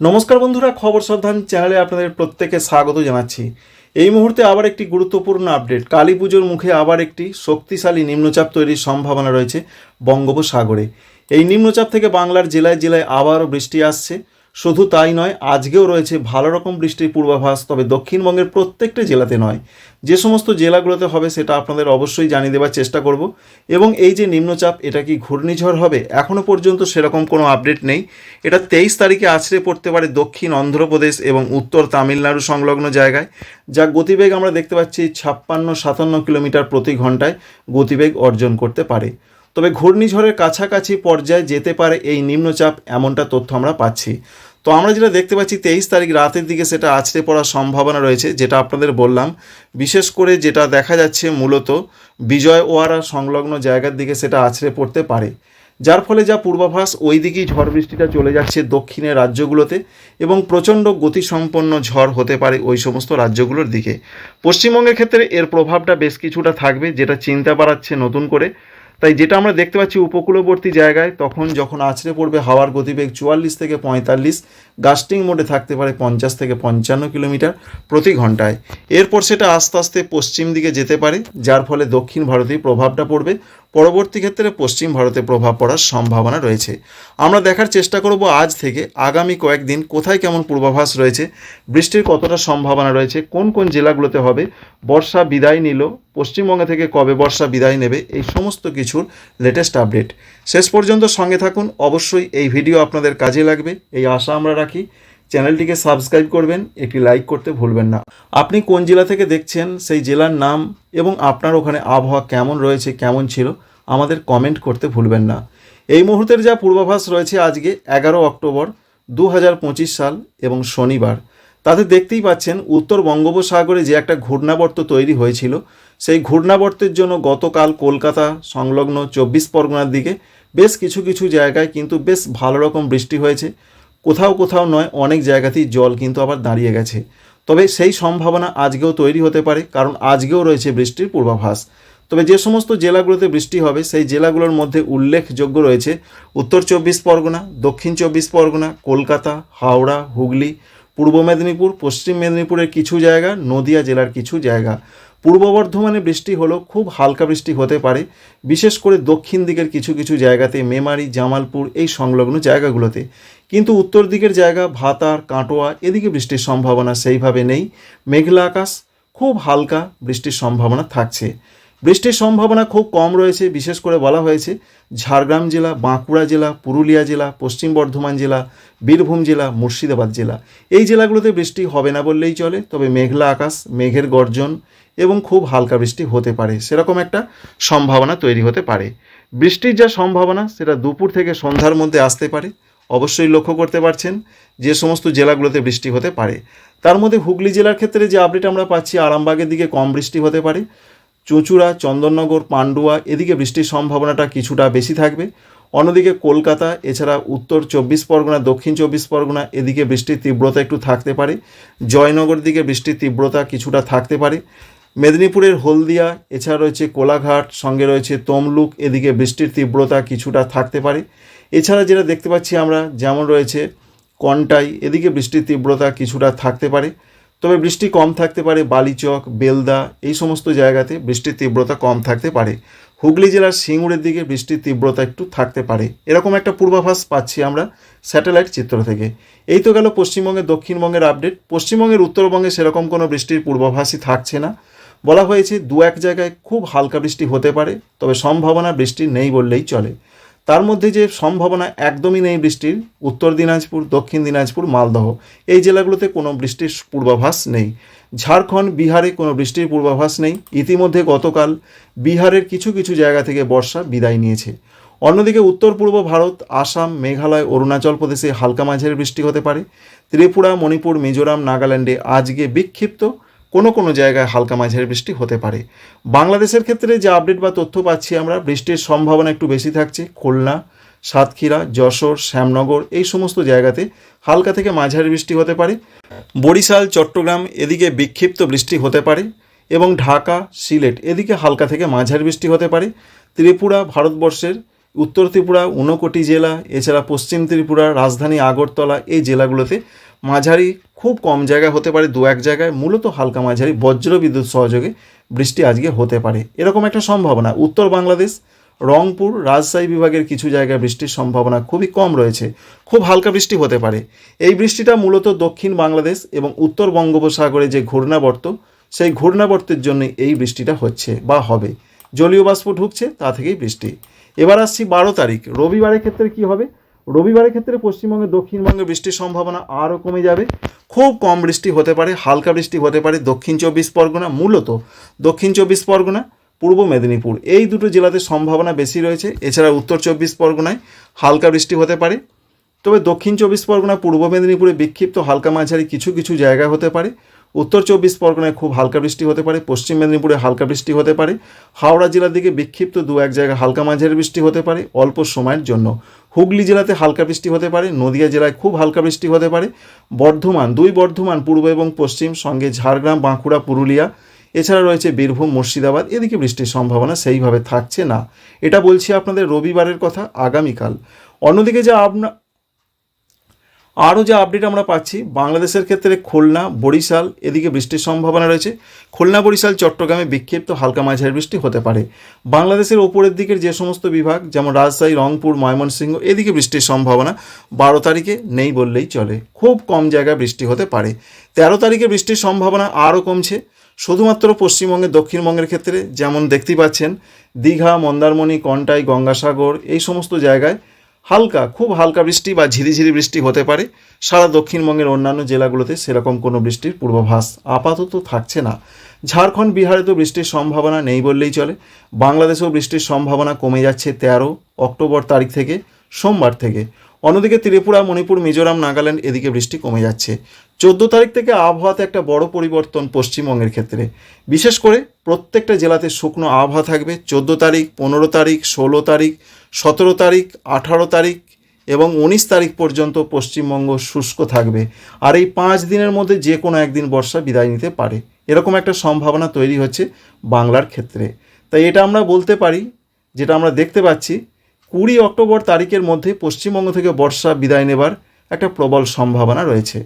নমস্কার বন্ধুরা, খবর সাবধান চ্যানেলে আপনাদের প্রত্যেকে স্বাগত জানাচ্ছি। এই মুহূর্তে আবার একটি গুরুত্বপূর্ণ আপডেট। কালী পুজোর মুখে আবার একটি শক্তিশালী নিম্নচাপ তৈরির সম্ভাবনা রয়েছে বঙ্গোপসাগরে। এই নিম্নচাপ থেকে বাংলার জেলায় জেলায় আবারও বৃষ্টি আসছে। শুধু তাই নয়, আজকেও রয়েছে ভালো রকম বৃষ্টির পূর্বাভাস, তবে দক্ষিণবঙ্গের প্রত্যেকটা জেলাতে নয়। যে সমস্ত জেলাগুলোতে হবে সেটা আপনাদের অবশ্যই জানিয়ে দেওয়ার চেষ্টা করব। এবং এই যে নিম্নচাপ, এটা কি ঘূর্ণিঝড় হবে? এখনও পর্যন্ত সেরকম কোনো আপডেট নেই। এটা তেইশ তারিখে আছড়ে পড়তে পারে দক্ষিণ অন্ধ্রপ্রদেশ এবং উত্তর তামিলনাড়ু সংলগ্ন জায়গায়, যা গতিবেগ আমরা দেখতে পাচ্ছি ছাপ্পান্ন সাতান্ন কিলোমিটার প্রতি ঘন্টায় গতিবেগ অর্জন করতে পারে। তবে ঘূর্ণিঝড়ের কাছাকাছি পর্যায়ে যেতে পারে এই নিম্নচাপ, এমনটা তথ্য আমরা পাচ্ছি। তো আমরা যেটা দেখতে পাচ্ছি, তেইশ তারিখ রাতের দিকে সেটা আছড়ে পড়ার সম্ভাবনা রয়েছে, যেটা আপনাদের বললাম। বিশেষ করে যেটা দেখা যাচ্ছে মূলত বিজয় ওয়ারা সংলগ্ন জায়গার দিকে সেটা আছড়ে পড়তে পারে। যার ফলে যা পূর্বাভাস, ওই দিকেই ঝড় বৃষ্টিটা চলে যাচ্ছে দক্ষিণের রাজ্যগুলোতে এবং প্রচণ্ড গতিসম্পন্ন ঝড় হতে পারে ওই সমস্ত রাজ্যগুলোর দিকে। পশ্চিমবঙ্গের ক্ষেত্রে এর প্রভাবটা বেশ কিছুটা থাকবে, যেটা চিন্তা বাড়াচ্ছে নতুন করে। তাই যেটা আমরা দেখতে পাচ্ছি উপকূলবর্তী জায়গায়, তখন যখন আছড়ে পড়বে হাওয়ার গতিবেগ চুয়াল্লিশ থেকে পঁয়তাল্লিশ, গাস্টিং মোডে থাকতে পারে পঞ্চাশ থেকে পঞ্চান্ন কিলোমিটার প্রতি ঘন্টায়। এরপর সেটা আস্তে আস্তে পশ্চিম দিকে যেতে পারে, যার ফলে দক্ষিণ ভারতে প্রভাবটা পড়বে। পরবর্তী ক্ষেত্রে পশ্চিম ভারতে প্রভাব পড়ার সম্ভাবনা রয়েছে। আমরা দেখার চেষ্টা করব আজ থেকে আগামী কয়েকদিন কোথায় কেমন পূর্বাভাস রয়েছে, বৃষ্টির কতটা সম্ভাবনা রয়েছে, কোন কোন জেলাগুলোতে হবে, বর্ষা বিদায় নিল, পশ্চিমবঙ্গ থেকে কবে বর্ষা বিদায় নেবে, এই সমস্ত কিছুর লেটেস্ট আপডেট শেষ পর্যন্ত সঙ্গে থাকুন, অবশ্যই এই ভিডিও আপনাদের কাজে লাগবে, এই আশা আমরা রাখি। চ্যানেলটিকে সাবস্ক্রাইব করবেন, একটি লাইক করতে ভুলবেন না। আপনি কোন জেলা থেকে দেখছেন, সেই জেলার নাম এবং আপনার ওখানে আবহাওয়া কেমন রয়েছে, কেমন ছিল, আমাদের কমেন্ট করতে ভুলবেন না। এই মুহূর্তের যা পূর্বাভাস রয়েছে আজকে, এগারো অক্টোবর দু হাজার পঁচিশ সাল এবং শনিবার। তাতে দেখতেই পাচ্ছেন, উত্তর বঙ্গোপসাগরে যে একটা ঘূর্ণাবর্ত তৈরি হয়েছিল, সেই ঘূর্ণাবর্তের জন্য গতকাল কলকাতা সংলগ্ন চব্বিশ পরগনার দিকে বেশ কিছু কিছু জায়গায় কিন্তু বেশ ভালো রকম বৃষ্টি হয়েছে। কোথাও কোথাও নয়, অনেক জায়গাতেই জল কিন্তু আবার দাঁড়িয়ে গেছে। তবে সেই সম্ভাবনা আজকেও তৈরি হতে পারে, কারণ আজকেও রয়েছে বৃষ্টির পূর্বাভাস। তবে যে সমস্ত জেলাগুলোতে বৃষ্টি হবে, সেই জেলাগুলোর মধ্যে উল্লেখযোগ্য রয়েছে উত্তর চব্বিশ পরগনা, দক্ষিণ চব্বিশ পরগনা, কলকাতা, হাওড়া, হুগলি, পূর্ব মেদিনীপুর, পশ্চিম মেদিনীপুরের কিছু জায়গা, নদিয়া জেলার কিছু জায়গা। পূর্ব বর্ধমানে বৃষ্টি হলেও খুব হালকা বৃষ্টি হতে পারে, বিশেষ করে দক্ষিণ দিকের কিছু কিছু জায়গাতে, মেমারি, জামালপুর এই সংলগ্ন জায়গাগুলোতে। কিন্তু উত্তর দিকের জায়গা ভাতার, কাটোয়া, এদিকে বৃষ্টির সম্ভাবনা সেইভাবে নেই। মেঘলা আকাশ, খুব হালকা বৃষ্টির সম্ভাবনা থাকছে। বৃষ্টির সম্ভাবনা খুব কম রয়েছে, বিশেষ করে বলা হয়েছে ঝাড়গ্রাম জেলা, বাঁকুড়া জেলা, পুরুলিয়া জেলা, পশ্চিম বর্ধমান জেলা, বীরভূম জেলা, মুর্শিদাবাদ জেলা। এই জেলাগুলোতে বৃষ্টি হবে না বললেই চলে, তবে মেঘলা আকাশ, মেঘের গর্জন এবং খুব হালকা বৃষ্টি হতে পারে। সেরকম একটা সম্ভাবনা তৈরি হতে পারে। বৃষ্টির যা সম্ভাবনা, সেটা দুপুর থেকে সন্ধ্যার মধ্যে আসতে পারে। অবশ্যই লক্ষ্য করতে পারছেন যে সমস্ত জেলাগুলোতে বৃষ্টি হতে পারে। তার মধ্যে হুগলি জেলার ক্ষেত্রে যে আপডেট আমরা পাচ্ছি, আরামবাগের দিকে কম বৃষ্টি হতে পারে। চুঁচুড়া, চন্দননগর, পান্ডুয়া, এদিকে বৃষ্টির সম্ভাবনাটা কিছুটা বেশি থাকবে। অন্যদিকে কলকাতা, এছাড়া উত্তর চব্বিশ পরগনা, দক্ষিণ চব্বিশ পরগনা, এদিকে বৃষ্টির তীব্রতা একটু থাকতে পারে। জয়নগর দিকে বৃষ্টির তীব্রতা কিছুটা থাকতে পারে। মেদিনীপুরের হলদিয়া, এছাড়া রয়েছে কোলাঘাট, সঙ্গে রয়েছে তমলুক, এদিকে বৃষ্টির তীব্রতা কিছুটা থাকতে পারে। এছাড়া যেটা দেখতে পাচ্ছি আমরা, যেমন রয়েছে কন্টাই, এদিকে বৃষ্টির তীব্রতা কিছুটা থাকতে পারে, তবে বৃষ্টি কম থাকতে পারে, বালিচক, বেলদা এই সমস্ত জায়গাতে বৃষ্টির তীব্রতা কম থাকতে পারে। হুগলি জেলার সিঙ্গুরের দিকে বৃষ্টির তীব্রতা একটু থাকতে পারে। এরকম একটা পূর্বাভাস পাচ্ছি আমরা স্যাটেলাইট চিত্র থেকে। এই তো গেল পশ্চিমবঙ্গের দক্ষিণবঙ্গের আপডেট। পশ্চিমবঙ্গের উত্তরবঙ্গে সেরকম কোনো বৃষ্টির পূর্বাভাসই থাকছে না। বলা হয়েছে দু এক জায়গায় খুব হালকা বৃষ্টি হতে পারে, তবে সম্ভাবনা বৃষ্টির নেই বললেই চলে। তার মধ্যে যে সম্ভাবনা একদমই নেই বৃষ্টির, উত্তর দিনাজপুর, দক্ষিণ দিনাজপুর, মালদহ, এই জেলাগুলোতে কোনো বৃষ্টির পূর্বাভাস নেই। ঝাড়খণ্ড, বিহারে কোনো বৃষ্টির পূর্বাভাস নেই। ইতিমধ্যে গতকাল বিহারের কিছু কিছু জায়গা থেকে বর্ষা বিদায় নিয়েছে। অন্যদিকে উত্তর পূর্ব ভারত, আসাম, মেঘালয়, অরুণাচল প্রদেশে হালকা মাঝারি বৃষ্টি হতে পারে। ত্রিপুরা, মণিপুর, মিজোরাম, নাগাল্যান্ডে আজকে বিক্ষিপ্ত কোনো কোনো জায়গায় হালকা মাঝারি বৃষ্টি হতে পারে। বাংলাদেশের ক্ষেত্রে যে আপডেট বা তথ্য পাচ্ছি আমরা, বৃষ্টির সম্ভাবনা একটু বেশি থাকছে। খুলনা, সাতক্ষীরা, যশোর, শ্যামনগর এই সমস্ত জায়গাতে হালকা থেকে মাঝারি বৃষ্টি হতে পারে। বরিশাল, চট্টগ্রাম এদিকে বিক্ষিপ্ত বৃষ্টি হতে পারে এবং ঢাকা, সিলেট এদিকে হালকা থেকে মাঝারি বৃষ্টি হতে পারে। ত্রিপুরা, ভারতবর্ষের উত্তর ত্রিপুরা, ঊনকোটি জেলা, এছাড়া পশ্চিম ত্রিপুরা, রাজধানী আগরতলা এই জেলাগুলোতে মাঝারি খুব কম জায়গায় হতে পারে, দু এক জায়গায়, মূলত হালকা মাঝারি বজ্র বিদ্যুৎ সহযোগে বৃষ্টি আজকে হতে পারে। এরকম একটা সম্ভাবনা। উত্তর বাংলাদেশ, রংপুর, রাজশাহী বিভাগের কিছু জায়গায় বৃষ্টির সম্ভাবনা খুবই কম রয়েছে। খুব হালকা বৃষ্টি হতে পারে। এই বৃষ্টিটা মূলত দক্ষিণ বাংলাদেশ এবং উত্তর বঙ্গোপসাগরে যে ঘূর্ণাবর্ত, সেই ঘূর্ণাবর্তের জন্য এই বৃষ্টিটা হচ্ছে বা হবে। জলীয় বাষ্প ঢুকছে, তা থেকেই বৃষ্টি। এবার আসছি বারো তারিখ। রবিবারের ক্ষেত্রে কি হবে? রবিবারের ক্ষেত্রে পশ্চিমবঙ্গে দক্ষিণবঙ্গে বৃষ্টির সম্ভাবনা আরও কমে যাবে। খুব কম বৃষ্টি হতে পারে, হালকা বৃষ্টি হতে পারে দক্ষিণ চব্বিশ পরগনা, মূলত দক্ষিণ চব্বিশ পরগনা, পূর্ব মেদিনীপুর। এই দুটো জেলাতে সম্ভাবনা বেশি রয়েছে, এছাড়া উত্তর চব্বিশ পরগনায় হালকা বৃষ্টি হতে পারে। তবে দক্ষিণ চব্বিশ পরগনা, পূর্ব মেদিনীপুরে বিক্ষিপ্ত হালকা মাঝারি কিছু কিছু জায়গা হতে পারে। উত্তর চব্বিশ পরগনায় খুব হালকা বৃষ্টি হতে পারে, পশ্চিম মেদিনীপুরে হালকা বৃষ্টি হতে পারে। হাওড়া জেলার দিকে বিক্ষিপ্ত দু এক জায়গায় হালকা মাঝারি বৃষ্টি হতে পারে, অল্প সময়ের জন্য। হুগলি জেলাতে হালকা বৃষ্টি হতে পারে, নদিয়া জেলায় খুব হালকা বৃষ্টি হতে পারে। বর্ধমান, দুই বর্ধমান, পূর্ব এবং পশ্চিম, সঙ্গে ঝাড়গ্রাম, বাঁকুড়া, পুরুলিয়া, এছাড়া রয়েছে বীরভূম, মুর্শিদাবাদ, এদিকে বৃষ্টির সম্ভাবনা সেইভাবে থাকছে না। এটা বলছি আপনাদের রবিবারের কথা, আগামীকাল। অন্যদিকে যা আপনা আরও যা আপডেট আমরা পাচ্ছি, বাংলাদেশের ক্ষেত্রে খুলনা, বরিশাল, এদিকে বৃষ্টির সম্ভাবনা রয়েছে। খুলনা, বরিশাল, চট্টগ্রামে বিক্ষিপ্ত হালকা মাঝারি বৃষ্টি হতে পারে। বাংলাদেশের ওপরের দিকের যে সমস্ত বিভাগ, যেমন রাজশাহী, রংপুর, ময়মনসিংহ, এদিকে বৃষ্টির সম্ভাবনা বারো তারিখে নেই বললেই চলে। খুব কম জায়গায় বৃষ্টি হতে পারে। তেরো তারিখে বৃষ্টির সম্ভাবনা আরও কমছে। শুধুমাত্র পশ্চিমবঙ্গের দক্ষিণবঙ্গের ক্ষেত্রে যেমন দেখতেই পাচ্ছেন, দীঘা, মন্দারমণি, কন্টাই, গঙ্গাসাগর, এই সমস্ত জায়গায় হালকা, খুব হালকা বৃষ্টি বা ঝিরিঝিরি বৃষ্টি হতে পারে। সারা দক্ষিণবঙ্গের অন্যান্য জেলাগুলোতে সেরকম কোনো বৃষ্টির পূর্বাভাস আপাতত থাকছে না। ঝাড়খণ্ড, বিহারে তো বৃষ্টির সম্ভাবনা নেই বললেই চলে। বাংলাদেশেও বৃষ্টির সম্ভাবনা কমে যাচ্ছে তেরো অক্টোবর তারিখ থেকে, সোমবার থেকে। অন্যদিকে ত্রিপুরা, মণিপুর, মিজোরাম, নাগাল্যান্ড এদিকে বৃষ্টি কমে যাচ্ছে। চোদ্দ তারিখ থেকে আবহাওয়াতে একটা বড় পরিবর্তন পশ্চিমবঙ্গের ক্ষেত্রে। বিশেষ করে প্রত্যেকটা জেলাতে শুকনো আবহাওয়া থাকবে। চোদ্দ তারিখ, পনেরো তারিখ, ষোলো তারিখ, সতেরো তারিখ, আঠারো তারিখ এবং উনিশ তারিখ পর্যন্ত পশ্চিমবঙ্গ শুষ্ক থাকবে। আর এই পাঁচ দিনের মধ্যে যে কোনো একদিন বর্ষা বিদায় নিতে পারে। এরকম একটা সম্ভাবনা তৈরি হচ্ছে বাংলার ক্ষেত্রে। তাই এটা আমরা বলতে পারি, যেটা আমরা দেখতে পাচ্ছি কুড়ি অক্টোবর তারিখের মধ্যে পশ্চিমবঙ্গ থেকে বর্ষা বিদায় নেবার একটা প্রবল সম্ভাবনা রয়েছে।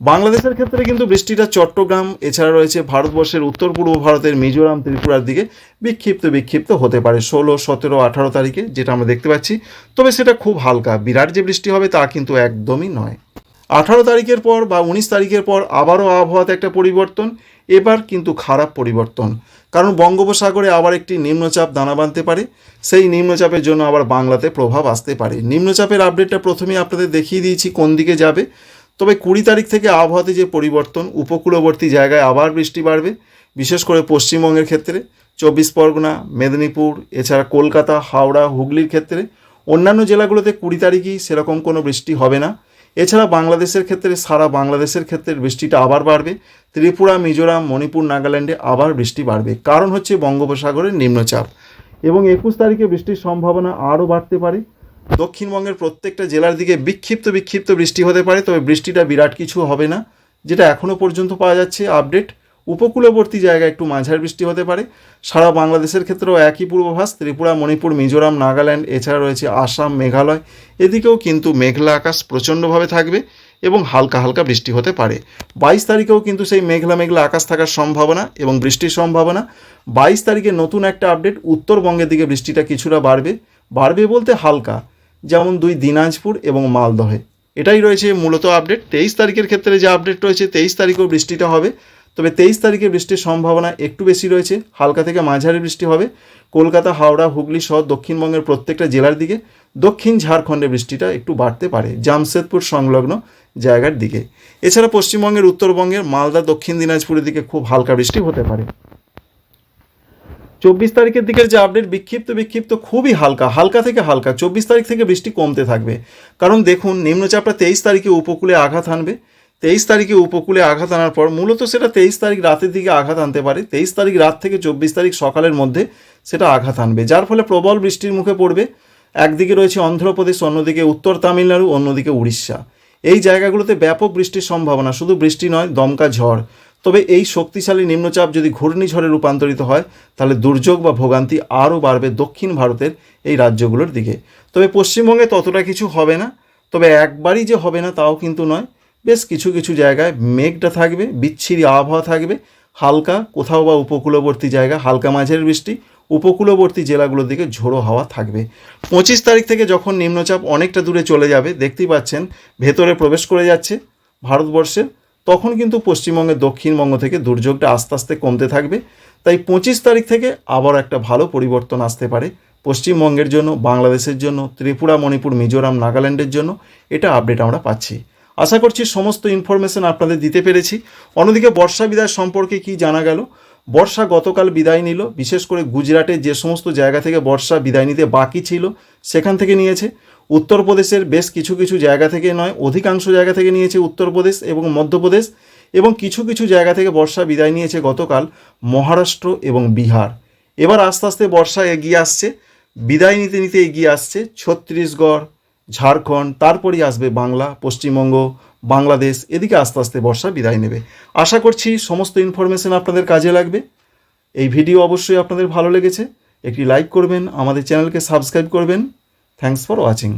বাংলাদেশের ক্ষেত্রে কিন্তু বৃষ্টিটা চট্টগ্রাম, এছাড়া রয়েছে ভারতবর্ষের উত্তর পূর্ব ভারতের মিজোরাম, ত্রিপুরার দিকে বিক্ষিপ্ত বিক্ষিপ্ত হতে পারে ষোলো, সতেরো, আঠারো তারিখে, যেটা আমরা দেখতে পাচ্ছি। তবে সেটা খুব হালকা, বিরাট যে বৃষ্টি হবে তা কিন্তু একদমই নয়। আঠারো তারিখের পর বা উনিশ তারিখের পর আবারও আবহাওয়াতে একটা পরিবর্তন এবার কিন্তু খারাপ পরিবর্তন। কারণ বঙ্গোপসাগরে আবার একটি নিম্নচাপ দানা বাঁধতে পারে, সেই নিম্নচাপের জন্য আবার বাংলাতে প্রভাব আসতে পারে। নিম্নচাপের আপডেটটা প্রথমেই আপনাদের দেখিয়ে দিয়েছি কোন দিকে যাবে। তবে কুড়ি তারিখ থেকে আবহাওয়াতে যে পরিবর্তন, উপকূলবর্তী জায়গায় আবার বৃষ্টি বাড়বে, বিশেষ করে পশ্চিমবঙ্গের ক্ষেত্রে। চব্বিশ পরগনা, মেদিনীপুর, এছাড়া কলকাতা, হাওড়া, হুগলির ক্ষেত্রে। অন্যান্য জেলাগুলোতে কুড়ি তারিখই সেরকম কোনো বৃষ্টি হবে না। এছাড়া বাংলাদেশের ক্ষেত্রে, সারা বাংলাদেশের ক্ষেত্রে বৃষ্টিটা আবার বাড়বে। ত্রিপুরা, মিজোরাম, মণিপুর, নাগাল্যান্ডে আবার বৃষ্টি বাড়বে। কারণ হচ্ছে বঙ্গোপসাগরের নিম্নচাপ। এবং একুশ তারিখে বৃষ্টির সম্ভাবনা আরও বাড়তে পারে। দক্ষিণবঙ্গের প্রত্যেকটা জেলার দিকে বিক্ষিপ্ত বিক্ষিপ্ত বৃষ্টি হতে পারে, তবে বৃষ্টিটা বিরাট কিছু হবে না, যেটা এখনও পর্যন্ত পাওয়া যাচ্ছে। আপডেট, উপকূলবর্তী জায়গায় একটু মাঝার বৃষ্টি হতে পারে। সারা বাংলাদেশের ক্ষেত্রেও একই পূর্বাভাস, ত্রিপুরা, মণিপুর, মিজোরাম, নাগাল্যান্ড, এছাড়া রয়েছে আসাম, মেঘালয়। এদিকেও কিন্তু মেঘলা আকাশ প্রচণ্ডভাবে থাকবে। এবং হালকা হালকা বৃষ্টি হতে পারে। বাইশ তারিখেও কিন্তু সেই মেঘলা মেঘলা আকাশ থাকার সম্ভাবনা এবং বৃষ্টির সম্ভাবনা। বাইশ তারিখে নতুন একটা আপডেট, উত্তরবঙ্গের দিকে বৃষ্টিটা কিছুটা বাড়বে। বাড়বে বলতে হালকা, যেমন দুই দিনাজপুর এবং মালদহে। এটাই রয়েছে মূলত আপডেট। তেইশ তারিখের ক্ষেত্রে যে আপডেট রয়েছে, তেইশ তারিখেও বৃষ্টিটা হবে। তবে তেইশ তারিখে বৃষ্টির সম্ভাবনা একটু বেশি রয়েছে। হালকা থেকে মাঝারি বৃষ্টি হবে। কলকাতা, হাওড়া, হুগলি সহ দক্ষিণবঙ্গের প্রত্যেকটা জেলার দিকে। দক্ষিণ ঝাড়খণ্ডে বৃষ্টিটা একটু বাড়তে পারে, জামশেদপুর সংলগ্ন জায়গার দিকে। এছাড়া পশ্চিমবঙ্গের উত্তরবঙ্গের মালদা, দক্ষিণ দিনাজপুরের দিকে খুব হালকা বৃষ্টি হতে পারে। চব্বিশ তারিখের দিকের যে আপডেট বিক্ষিপ্ত বিক্ষিপ্ত খুবই হালকা হালকা থেকে হালকা, চব্বিশ তারিখ থেকে বৃষ্টি কমতে থাকবে। কারণ দেখুন, নিম্নচাপটা তেইশ তারিখে উপকূলে আঘাত আনবে। তেইশ তারিখে উপকূলে আঘাত আনার পর মূলত সেটা তেইশ তারিখ রাতের দিকে আঘাত আনতে পারে। তেইশ তারিখ রাত থেকে চব্বিশ তারিখ সকালের মধ্যে সেটা আঘাত আনবে, যার ফলে প্রবল বৃষ্টির মুখে পড়বে। একদিকে রয়েছে অন্ধ্রপ্রদেশ, অন্যদিকে উত্তর তামিলনাড়ু, অন্যদিকে উড়িষ্যা। এই জায়গাগুলোতে ব্যাপক বৃষ্টির সম্ভাবনা, শুধু বৃষ্টি নয়, দমকা ঝড়। তবে এই শক্তিশালী নিম্নচাপ যদি ঘূর্ণিঝড়ে রূপান্তরিত হয়, তাহলে দুর্যোগ বা ভোগান্তি আরও বাড়বে দক্ষিণ ভারতের এই রাজ্যগুলোর দিকে। তবে পশ্চিমবঙ্গে ততটা কিছু হবে না। তবে একবারই যে হবে না, তাও কিন্তু নয়। বেশ কিছু কিছু জায়গায় মেঘটা থাকবে, বিচ্ছিরি আবহাওয়া থাকবে, হালকা, কোথাও বা উপকূলবর্তী জায়গা, হালকা মাঝের বৃষ্টি উপকূলবর্তী জেলাগুলোর দিকে ঝোড়ো হাওয়া থাকবে। পঁচিশ তারিখ থেকে যখন নিম্নচাপ অনেকটা দূরে চলে যাবে, দেখতেই পাচ্ছেন ভেতরে প্রবেশ করে যাচ্ছে ভারতবর্ষের তখন কিন্তু পশ্চিমবঙ্গের দক্ষিণবঙ্গ থেকে দুর্যোগটা আস্তে আস্তে কমতে থাকবে। তাই পঁচিশ তারিখ থেকে আবার একটা ভালো পরিবর্তন আসতে পারে পশ্চিমবঙ্গের জন্য, বাংলাদেশের জন্য, ত্রিপুরা, মণিপুর, মিজোরাম, নাগাল্যান্ডের জন্য। এটা আপডেট আমরা পাচ্ছি। আশা করছি সমস্ত ইনফরমেশন আপনাদের দিতে পেরেছি। অন্যদিকে বর্ষা বিদায় সম্পর্কে কি জানা গেল? বর্ষা গতকাল বিদায় নিল। বিশেষ করে গুজরাটের যে সমস্ত জায়গা থেকে বর্ষা বিদায় নিতে বাকি ছিল, সেখান থেকে নিয়েছে। উত্তরপ্রদেশের বেশ কিছু কিছু জায়গা থেকে নয়, অধিকাংশ জায়গা থেকে নিয়েছে উত্তরপ্রদেশ এবং মধ্যপ্রদেশ এবং কিছু কিছু জায়গা থেকে বর্ষা বিদায় নিয়েছে গতকাল মহারাষ্ট্র এবং বিহার। এবার আস্তে আস্তে বর্ষা এগিয়ে আসছে। বিদায় নিতে নিতে এগিয়ে আসছে ছত্তিশগড়, ঝাড়খণ্ড, তারপরেই আসবে বাংলা, পশ্চিমবঙ্গ বাংলাদেশ এদিকে আস্তে আস্তে বর্ষা বিদায় নেবে। আশা করছি সমস্ত ইনফরমেশন আপনাদের কাজে লাগবে। এই ভিডিও অবশ্যই আপনাদের ভালো লেগেছে। একটি লাইক করবেন, আমাদের চ্যানেলকে সাবস্ক্রাইব করবেন। Thanks for watching